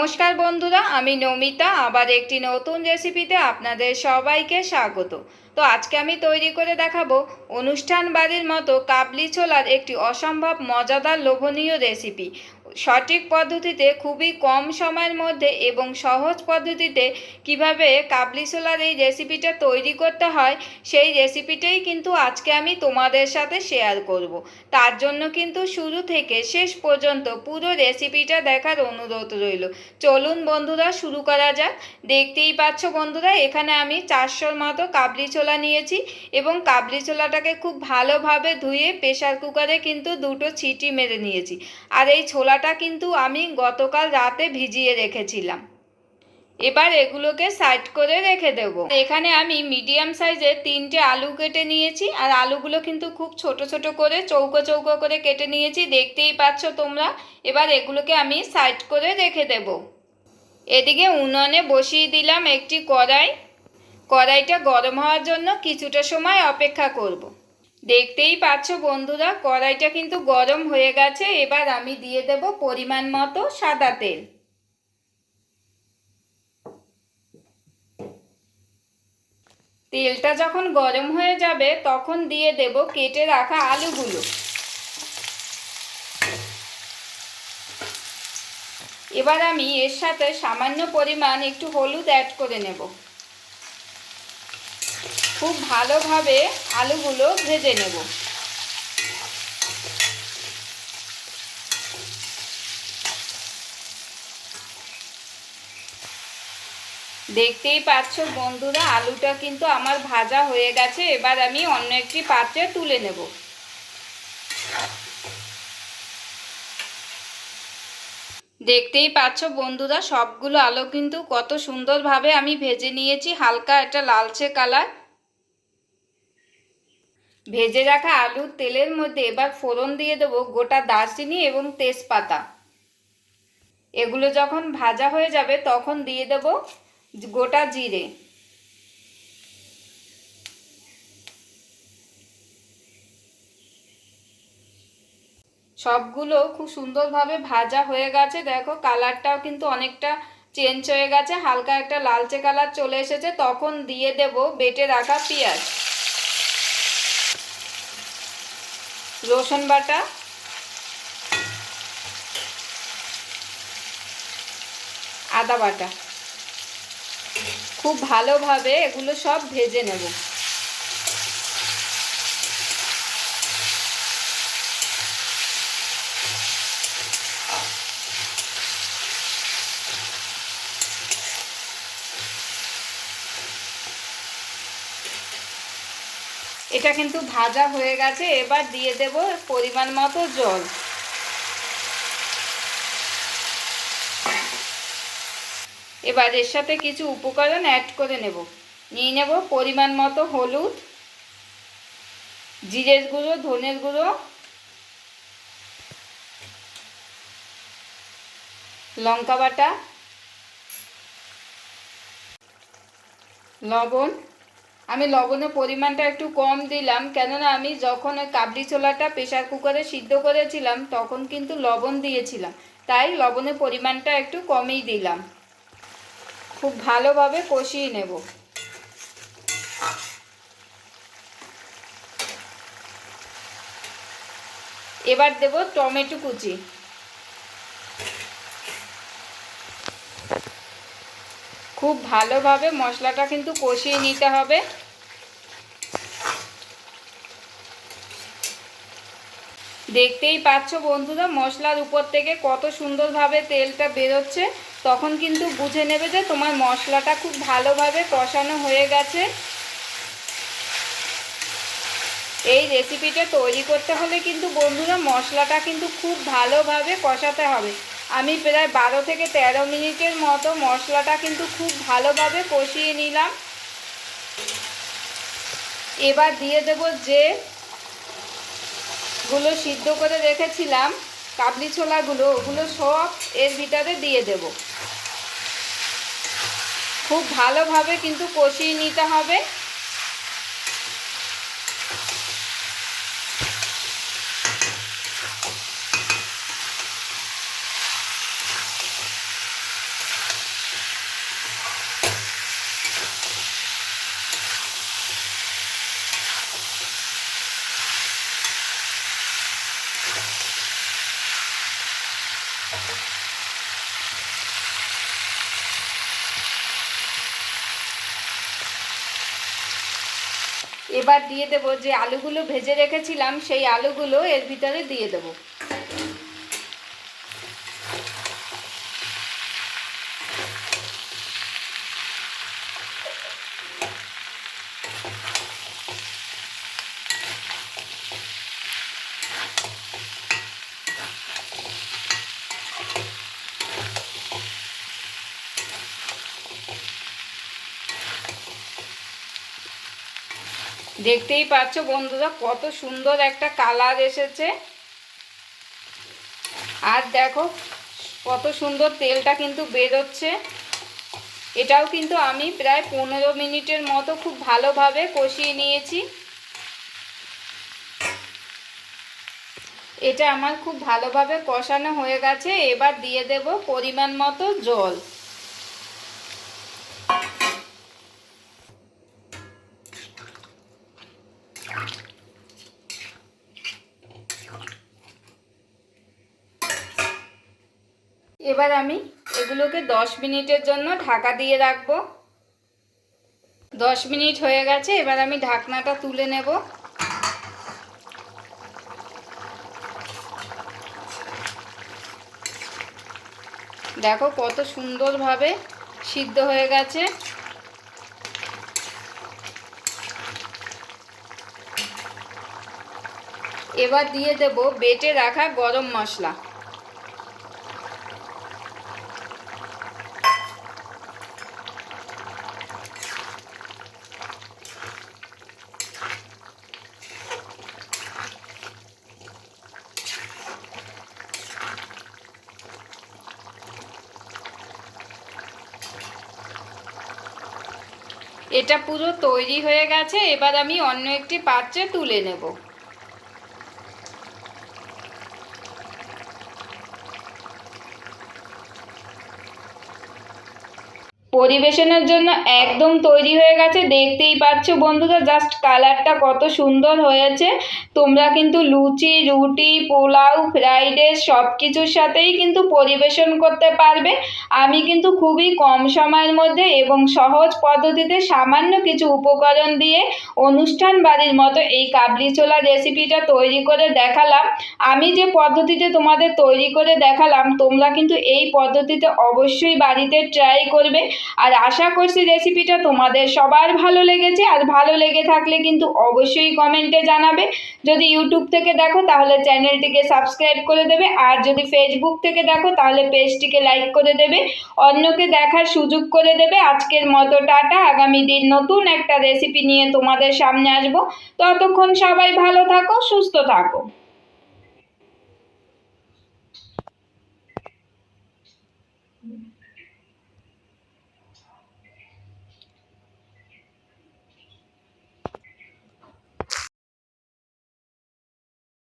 নমস্কার বন্ধুরা আমি নমিতা। আবার একটি নতুন রেসিপিতে আপনাদের সবাইকে স্বাগত। তো আজকে আমি তৈরি করে দেখাবো অনুষ্ঠান বাড়ির মতো কাবলি ছোলার একটি অসম্ভব মজাদার লোভনীয় রেসিপি সঠিক পদ্ধতিতে, খুবই কম সময়ের মধ্যে এবং সহজ পদ্ধতিতে কীভাবে কাবলি ছোলার এই রেসিপিটা তৈরি করতে হয়, সেই রেসিপিটাই কিন্তু আজকে আমি তোমাদের সাথে শেয়ার করব। তার জন্য কিন্তু শুরু থেকে শেষ পর্যন্ত পুরো রেসিপিটা দেখার অনুরোধ রইল। চলুন বন্ধুরা, শুরু করা যাক। দেখতেই পাচ্ছ বন্ধুরা, এখানে আমি চারশোর মতো কাবলি ছোলা নিয়েছি এবং কাবলি ছোলাটাকে খুব ভালোভাবে ধুয়ে প্রেশার কুকারে কিন্তু দুটো ছিটি মেরে নিয়েছি। আর এই ছোলাটা কিন্তু আমি গতকাল রাতে ভিজিয়ে রেখেছিলাম। এবার এগুলোকে সাইড করে রেখে দেব। এখানে আমি মিডিয়াম সাইজের তিনটে আলু কেটে নিয়েছি আর আলুগুলো কিন্তু খুব ছোট ছোট করে চৌকো চৌকো করে কেটে নিয়েছি। দেখতেই পাচ্ছ তোমরা, এবার এগুলোকে আমি সাইড করে রেখে দেব। এদিকে উনুনে বসিয়ে দিলাম একটি কড়াই। কড়াইটা গরম হওয়ার জন্য কিছুটা সময় অপেক্ষা করব। দেখতেই পাচ্ছ বন্ধুরা, কড়াইটা কিন্তু গরম হয়ে গেছে, এবার আমি দিয়ে দেব পরিমাণ মতো সাদা তেল। তেলটা যখন গরম হয়ে যাবে, তখন দিয়ে দেব কেটে রাখা আলুগুলো। এবার আমি এর সাথে সামান্য পরিমাণ একটু হলুদ অ্যাড করে নেব। খুব ভালোভাবে আলুগুলো ভেজে নেব। দেখতেই পাচ্ছ বন্ধুরা, আলুটা কিন্তু আমার ভাজা হয়ে গেছে, এবার আমি অন্য একটি পাত্রে তুলে নেব। দেখতেই পাচ্ছ বন্ধুরা, সবগুলো আলু কিন্তু কত সুন্দরভাবে আমি ভেজে নিয়েছি, হালকা একটা লালচে কালার। ভেজে রাখা আলুর তেলের মধ্যে এবার ফোড়ন দিয়ে দেবো গোটা দারচিনি এবং তেজপাতা। এগুলো যখন ভাজা হয়ে যাবে তখন দিয়ে দেব গোটা জিরে। সবগুলো খুব সুন্দরভাবে ভাজা হয়ে গেছে। দেখো কালারটাও কিন্তু অনেকটা চেঞ্জ হয়ে গেছে। হালকা একটা লালচে কালার চলে এসেছে। তখন দিয়ে দেব বেটে রাখা পেঁয়াজ। রসুন বাটা আদা বাটা। খুব ভালোভাবে এগুলো সব ভেজে নেব। এটা কিন্তু ভাজা হয়ে গেছে, এবার দিয়ে দেব পরিমাণ মতো জল। এবার এর সাথে কিছু উপকরণ অ্যাড করে নেব। নিয়ে নেব পরিমাণ মতো হলুদ, জিরের গুঁড়ো, ধনের গুঁড়ো, লঙ্কা বাটা, লবণ আমি লবণের পরিমাণটা একটু কম দিলাম, কেননা আমি যখন ওই কাবলি ছোলাটা প্রেশার কুকারে সিদ্ধ করেছিলাম, তখন কিন্তু লবণ দিয়েছিলাম। তাই লবণের পরিমাণটা একটু কমই দিলাম। খুব ভালোভাবে কষিয়ে নেব। এবার দেব টমেটো কুচি। খুব ভালোভাবে মশলাটা কিন্তু কষিয়ে নিতে হবে। দেখতেই পাচ্ছ বন্ধুরা, মশলার উপর থেকে কত সুন্দরভাবে তেলটা বেরোচ্ছে। তখন কিন্তু বুঝে নেবে যে তোমার মশলাটা খুব ভালোভাবে কষানো হয়ে গেছে। এই রেসিপিটা তৈরি করতে হলে কিন্তু বন্ধুরা মশলাটা কিন্তু খুব ভালোভাবে কষাতে হবে। আমি প্রায় বারো থেকে তেরো মিনিটের মতো মশলাটা কিন্তু খুব ভালোভাবে কষিয়ে নিলাম। এবার দিয়ে দেব যে গুলো সিদ্ধ করে রেখেছিলাম, কাবলি ছোলাগুলো, ওগুলো সব এর ভিতরে দিয়ে দেব। খুব ভালোভাবে কিন্তু কষিয়ে নিতে হবে। এবার দিয়ে দেব যে আলুগুলো ভেজে রেখেছিলাম সেই আলুগুলো এর ভিতরে দিয়ে দেব। দেখতেই পাচ্ছ বন্ধুরা, কত সুন্দর একটা কালার এসেছে। আর দেখো, কত সুন্দর তেলটা কিন্তু বেরোচ্ছে। এটাও কিন্তু আমি প্রায় পনেরো মিনিটের মতো খুব ভালোভাবে কষিয়ে নিয়েছি। এটা আমার খুব ভালোভাবে কষানো হয়ে গেছে। এবার দিয়ে দেব পরিমাণ মতো জল। এবার আমি এগুলোকে দশ মিনিটের জন্য ঢাকা দিয়ে রাখব। দশ মিনিট হয়ে গেছে, এবার আমি ঢাকনাটা তুলে নেব। দেখো কত সুন্দরভাবে সিদ্ধ হয়ে গেছে। এবার দিয়ে দেব বেটে রাখা গরম মশলা। এটা পুরো তৈরি হয়ে গেছে এবার আমি অন্য একটি পাত্রে তুলে নেব। পরিবেশনের জন্য একদম তৈরি হয়ে গেছে। দেখতেই পাচ্ছ বন্ধুরা জাস্ট কালারটা কত সুন্দর হয়েছে। তোমরা কিন্তু লুচি, রুটি, পোলাও ফ্রাইড রাইস সব কিছুর সাথেই কিন্তু পরিবেশন করতে পারবে। আমি কিন্তু খুবই কম সময়ের মধ্যে এবং সহজ পদ্ধতিতে সামান্য কিছু উপকরণ দিয়ে অনুষ্ঠান বাড়ির মতো এই কাবলি ছোলা রেসিপিটা তৈরি করে দেখালাম। আমি যে পদ্ধতিতে তোমাদের তৈরি করে দেখালাম, তোমরা কিন্তু এই পদ্ধতিতে অবশ্যই বাড়িতে ট্রাই করবে। আর আশা করছি রেসিপিটা তোমাদের সবার ভালো লেগেছে। আর ভালো লেগে থাকলে কিন্তু অবশ্যই কমেন্টে জানাবে। যদি ইউটিউব থেকে দেখো, তাহলে চ্যানেলটিকে সাবস্ক্রাইব করে দেবে। আর যদি ফেসবুক থেকে দেখো, তাহলে পেজটিকে লাইক করে দেবে। অন্যকে দেখার সুযোগ করে দেবে। আজকের মতো টাটা। আগামী দিন নতুন একটা রেসিপি নিয়ে তোমাদের সামনে আসব। ততক্ষণ সবাই ভালো থাকো, সুস্থ থাকো।